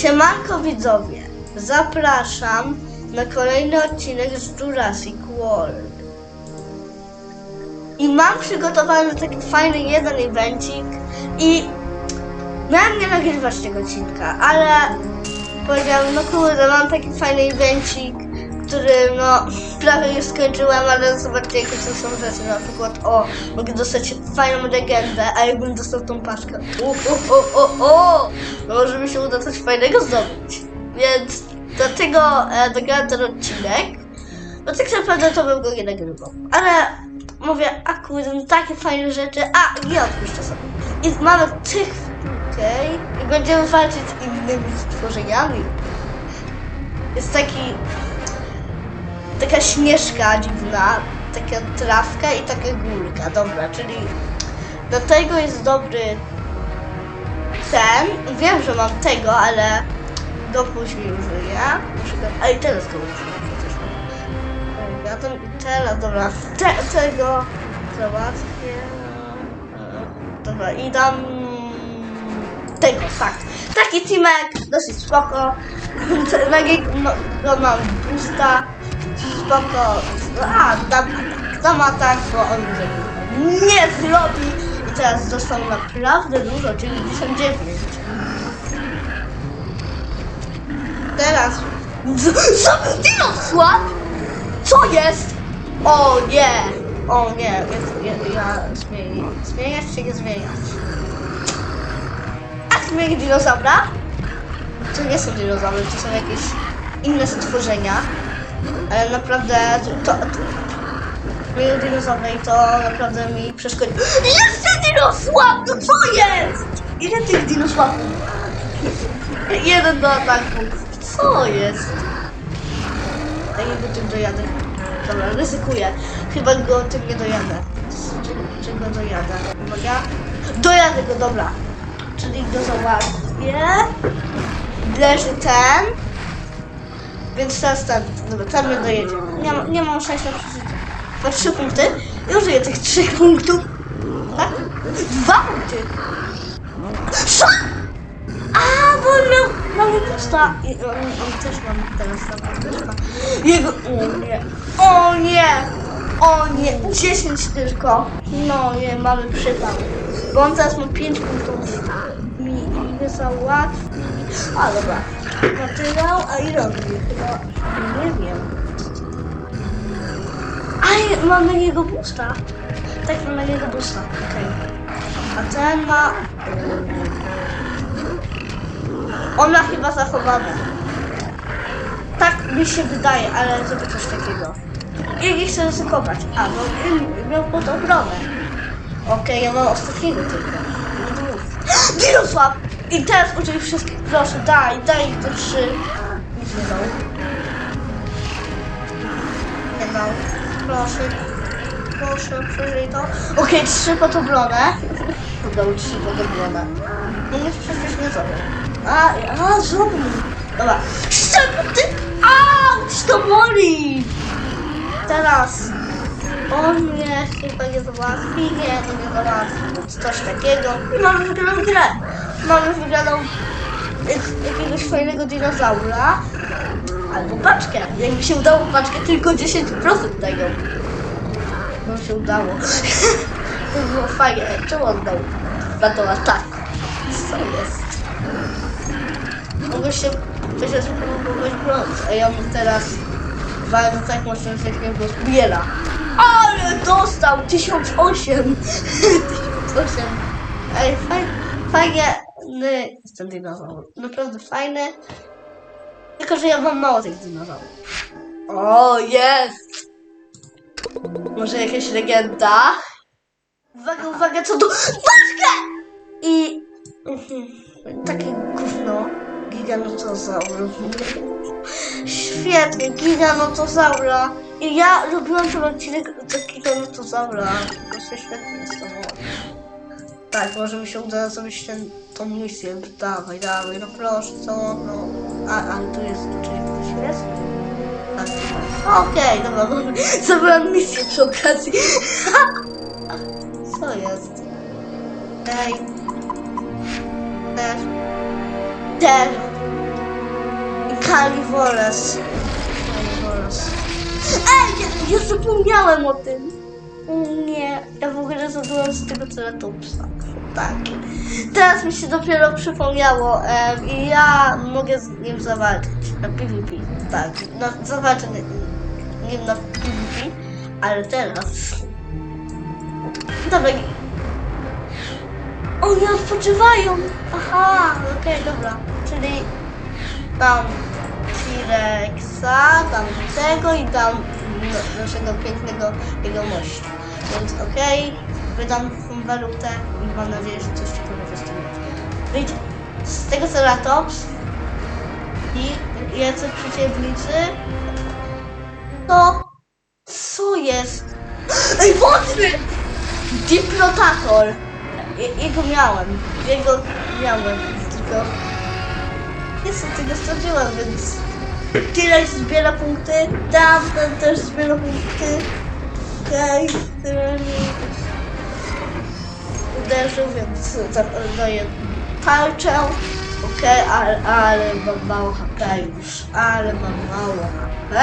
Siemanko widzowie, zapraszam na kolejny odcinek z Jurassic World. I mam przygotowany taki fajny jeden evencik i miałem nie nagrywać tego odcinka, ale powiedziałem, no kurde, mam taki fajny evencik, który no prawie już skończyłem, ale zobaczcie jakie to są rzeczy, na przykład o, mogę dostać fajną legendę, a jakbym dostał tą paczkę, o, o, o, o, o, no może mi się uda coś fajnego zdobyć, więc dlatego e, nagrałem ten odcinek, no tak naprawdę to bym go nie nagrywał, ale mówię, a kurde, no takie fajne rzeczy, a nie odpuszczę sobie. I mamy tych, okej, i będziemy walczyć z innymi stworzeniami. Jest taki taka śnieżka dziwna, taka trawka i taka górka, dobra, czyli do tego jest dobry ten, wiem, że mam tego, ale go później użyję, a i teraz go użyję przecież. Ja i teraz, dobra, Te, tego załatwię, dobra, i dam tego, tak, taki teamek, dosyć spoko, Magik, no, no mam pusta, spoko, a, dam atak, dam atak, bo on nie zrobi i teraz dostał naprawdę dużo, czyli 59. Teraz, co Dinosłab? Co jest? O nie, o nie, ja, ja, ja zmienię, zmieniać czy nie zmieniać? A zmienię dinozaura? To nie są dinozaury, to są jakieś inne stworzenia. Ale naprawdę to... to Moje dinozaury to naprawdę mi przeszkodzi. Jeszcze dinosłab! No co jest? Ile tych dinosłabów? Jeden do ataku. Co jest? A nie tym dojadę. Dobra, ryzykuję. Chyba go tym nie dojadę. Czy, czy go dojadę? Uwaga. Dojadę go, dobra. Czyli go załatwię. Leży ten. Więc teraz ten. Dobra, ten mnie dojedzie. Nie, ma- nie mam szans na przeżycie. Ma trzy punkty. I użyję tych trzech punktów. Tak? Dwa punkty. Co? A, bo on miał mamy pusta. I on, on też ma teraz tam. Jego. O nie. O nie. O nie. 10 tylko. No nie, mamy przypał. Bo on teraz ma 5 punktów. Mi, mi załatwi. A dobra. Materiał, a ile on wie? Chyba. Nie wiem. Aj, mam na niego busta. Tak, mam na niego busta. Okej. A ten ma. On ma chyba zachowane. Tak mi się wydaje, ale zrobię coś takiego. I nie chcę ryzykować. A, bo miał pod obronę. Okej, ja mam ostatniego tylko. Nie! I teraz uczyj wszystkich. Proszę, daj, daj te trzy. Nic nie dał. Nie dał. Proszę. Proszę, przeżyj to. Okej, trzy pod obronę. Dał trzy pod obronę. No nie przecież nie zrobię. A, a, zrobił. Dobra. Szczep, ty! Auć, to boli! Teraz. On mnie chyba nie załatwi. Nie, to nie załatwi. Coś takiego. I mamy wygraną grę. Mamy wygraną jak- jakiegoś fajnego dinozaura. Albo paczkę. Jak mi się udało paczkę, tylko 10% tego. No się udało. to było fajnie. Czemu on dał na to atak? Co jest? Mogę się chociaż próbować bronić, a ja mu teraz walę tak mocno, że jak go zbiera. Ale dostał 1008! 1008. Ej, fajny, fajnie jest ten dinozaur. Naprawdę fajny. Tylko, że ja mam mało tych dinozaurów. O, jest! Może jakaś legenda? Uwaga, uwaga, co tu? Paczkę! I... Mhm. Takie gówno. Giganotozaur. Świetnie, giganotozaura. I ja robiłam ten odcinek do giganotozaura. Po prostu świetnie jest to. Tak, może mi się uda zrobić ten, tą misję. Dawaj, dawaj, no proszę, co? No. A, ale tu jest, czyli tu jest? Tak. Okej, dobra, dobra. Zrobiłam misję przy okazji. Co jest? Ej. Też. Też. Kaliwoles. Kaliwoles. Ej, ja, ja zapomniałem o tym. Nie, ja w ogóle zadułam z tego ceratopsa. Tak. Teraz mi się dopiero przypomniało em, i ja mogę z nim zawalczyć na PvP. Tak, na, zawalczę nie- nim na PvP, ale teraz... Dobra. Oni odpoczywają! Aha, okej, dobra. Czyli tam T-Rexa, tam tego i tam no, naszego pięknego jegomości. Więc okej, wydam tą walutę i mam nadzieję, że coś ciekawego z tego będzie. Wyjdzie z tego Ceratops i jacy przeciwnicy to co jest? Ej, wodny! Diplotator! Je- Jego miałem, jego miałem, tylko niestety go straciłem, więc Tyle zbiera punkty, tamten też zbiera punkty. Okej, mi więc daję tarczę. Okej, ale, ale mam mało HP już, ale mam mało HP.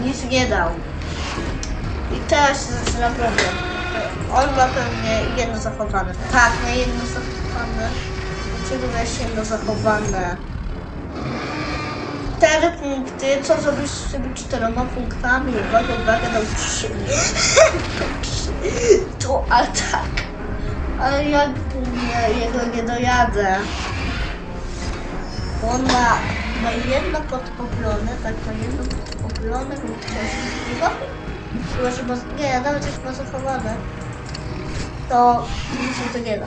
Nic nie dał. I teraz się zaczyna problem. On ma pewnie jedno zachowane. Tak, na jedno zachowane. Dlaczego miałeś jedno zachowane? Cztery punkty. Co zrobisz z tymi punktami? Uwaga, uwaga, dał trzy. To atak. Ale jak nie, jego nie dojadę? On ma, ma jedno podpoplone, tak, ma jedno podpoplone lub coś takiego. Chyba, że ma, nie, nawet jak ma zachowane, to mi to nie da.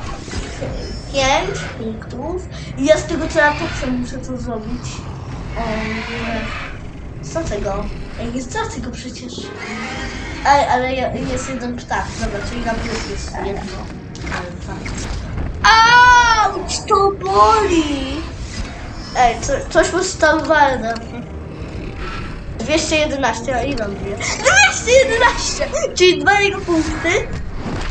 Pięć punktów. I ja z tego ceratopsa muszę co zrobić. O nie. Stracę go. Ej, nie stracę go przecież. Ej, ale ja- jest jeden ptak. Dobra, czyli na plus jest jedno. Auć, to boli! Ej, co, coś mu stałwarne. 211, a ile on bije? 211! Czyli dwa jego punkty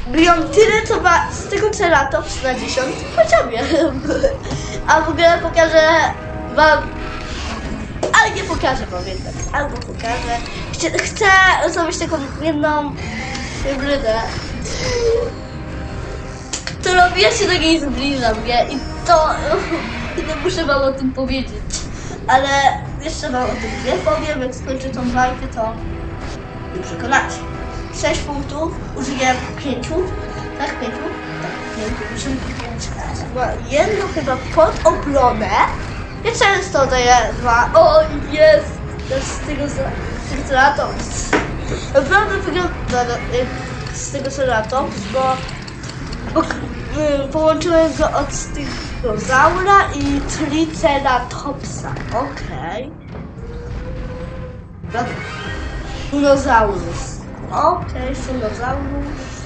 biją tyle, co ma z tego Ceratops na 10 poziomie. A w ogóle pokażę wam... Ale nie pokażę wam jednak. Albo pokażę. Chcę, chcę zrobić taką jedną hybrydę, którą ja się do niej zbliżam, nie? I to... Nie muszę wam o tym powiedzieć. Ale jeszcze wam o tym nie powiem, jak skończę tą walkę, to nie przekonacie. 6 punktów, użyję 5. Tak, 5? Tak, 5. Użyję 5 Bo jedno chyba pod obronę. Ja często daję dwa. O, jest! Też z tego, z tego Ceratops. Naprawdę wygląda z tego Ceratops, bo, bo połączyłem go od tego Zaura i Triceratopsa. Okej. Okay. Dinozaurus. Okej, Dinozaurus.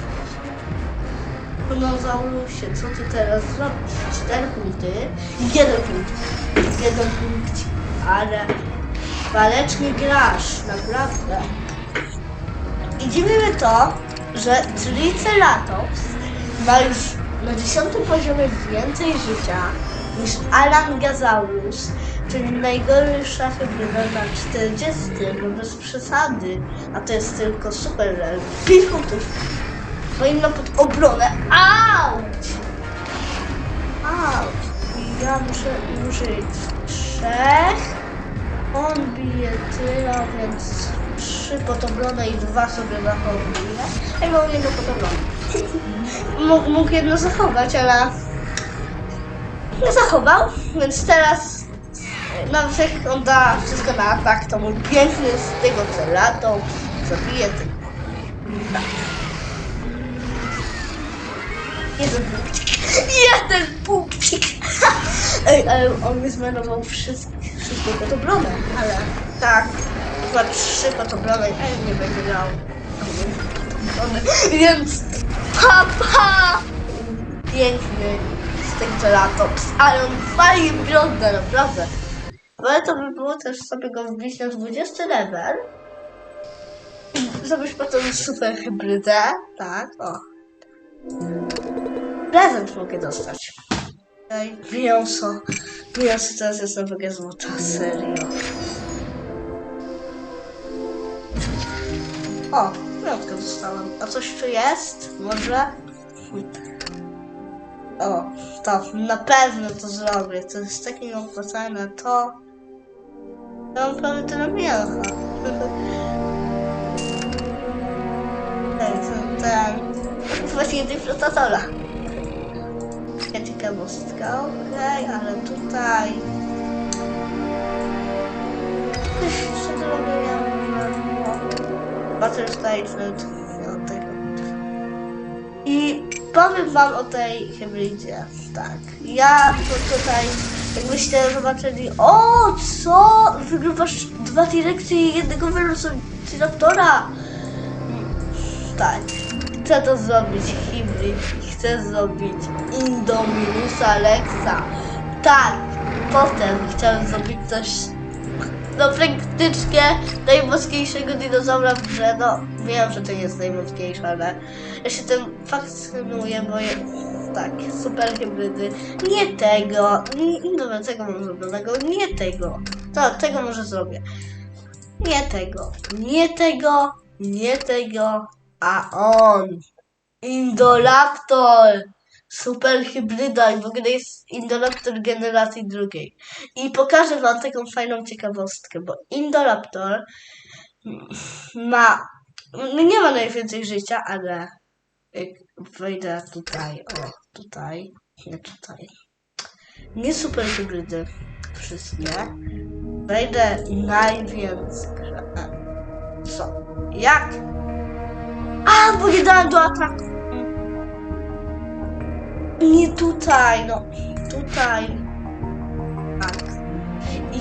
Dinozaurusie, co ty teraz zrobisz? Cztery punkty. Jeden punkt. Jeden punkt. Ale walecznie grasz, naprawdę. I dziwi mnie to, że Triceratops ma już na dziesiątym poziomie więcej życia niż Alangasaurus, czyli najgorsza hybryda na 40, no bez przesady. A to jest tylko super rel. 5 punktów. Powinno pod obronę. Auć! Auć. Ja muszę użyć trzech. On bije tyle, więc trzy pod obronę i dwa sobie zachowuje. Ej, mam jedno pod obronę. Mógł, mógł jedno zachować, ale nie zachował, więc teraz e, nawet jak on da wszystko na atak, to mój piękny z tego celatą zabije tylko. Tak. Jeden punkcik. Jeden punkcik. Ej, on mi zmarnował wszystkie, potobrone, ale tak, chyba trzy potobrone, ej, nie będzie grał. Więc papa! Piękny z tego Ceratops, ale on fajnie wygląda, naprawdę. Ale to by było też sobie go wbić na 20 level. Zrobić potem super hybrydę, tak, o. Prezent mogę dostać. Mięso. Mięso teraz jest na wagę złota, serio. O, piątkę dostałem. A coś tu jest? Może? O, to na pewno to zrobię. To jest takie nieopłacalne. To... Ja mam prawie tyle mięcha. To ten... Właśnie dyfrotatora. Taka ciekawostka, okej, ale tutaj... Jeszcze do robienia Statement, nie od tego. I powiem wam o tej hybrydzie, tak. Ja to tutaj, jakbyście zobaczyli, o co? Wygrywasz dwa direkcje i jednego Velociraptora. Tak. Chcę to zrobić hybrid i chcę zrobić Indominusa Lexa. Tak, potem chciałem zrobić coś no praktycznie najmocniejszego dinozaura w grze. No wiem, że to nie jest najmocniejsze, ale ja się tym fascynuję, bo je, tak, super hybrydy. Nie tego, nie, dobra, tego mam zrobionego, nie tego. To, tego może zrobię. Nie tego, nie tego, nie tego, a on. Indolaptor! Super hybryda i w ogóle jest Indolaptor generacji drugiej. I pokażę wam taką fajną ciekawostkę, bo Indolaptor ma, no nie ma najwięcej życia, ale jak wejdę tutaj, o, tutaj, nie tutaj, nie super hybrydy, wszystkie, wejdę najwięcej, co, jak? A, bo nie dałem do ataku. Nie tutaj, no. Tutaj. Tak.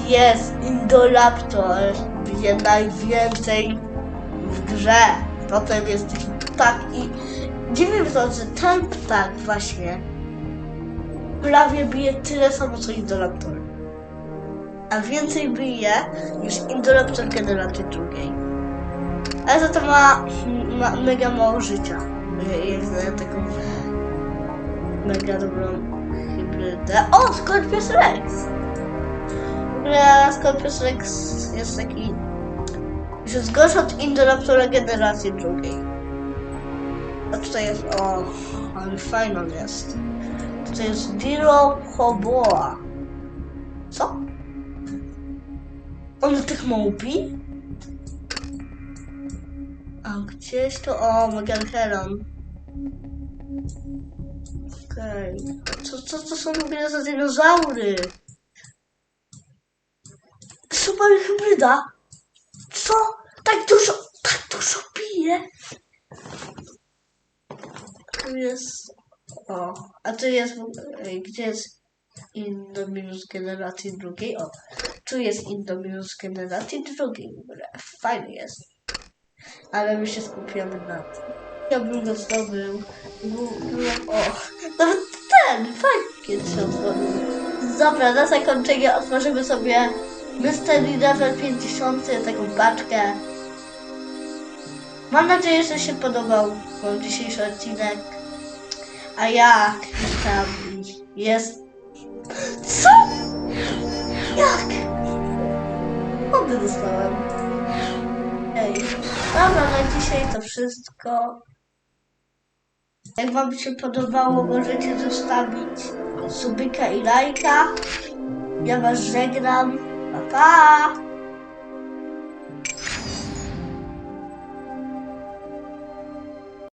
Jest Indolaptor. Bije najwięcej w grze. Potem jest taki ptak i dziwnie mi to, że ten ptak właśnie prawie bije tyle samo co Indolaptor. A więcej bije niż Indolaptor generacji drugiej. Ale za to ma, ma mega mało życia. Jak taką mega dobrą hybrydę. O, Scorpius Rex! W ogóle Scorpius Rex jest taki... Już jest gorszy od Indoraptora generacji drugiej. A tutaj jest... O, ale fajny on jest. Tutaj jest Diro Hoboa. Co? On tych małpi? A gdzieś to... O, Megalheron. Okej. Co, co to są w ogóle za dinozaury? Super hybryda? Co? Tak dużo, tak dużo pije? Tu jest... O, a tu jest... Gdzie jest Indominus generacji drugiej? O, tu jest Indominus generacji drugiej. Fajny jest. Ale my się skupiamy na tym. Ja bym go zdobył. O, nawet ten, fajnie się otworzył. Dobra, na zakończenie otworzymy sobie Mystery Level 50, taką paczkę. Mam nadzieję, że się podobał wam dzisiejszy odcinek. A jak tam jest... Co? Jak? Ody dostałem. Ej, dobra, na dzisiaj to wszystko. Jak wam się podobało, możecie zostawić subika i lajka. Ja was żegnam. Pa, pa!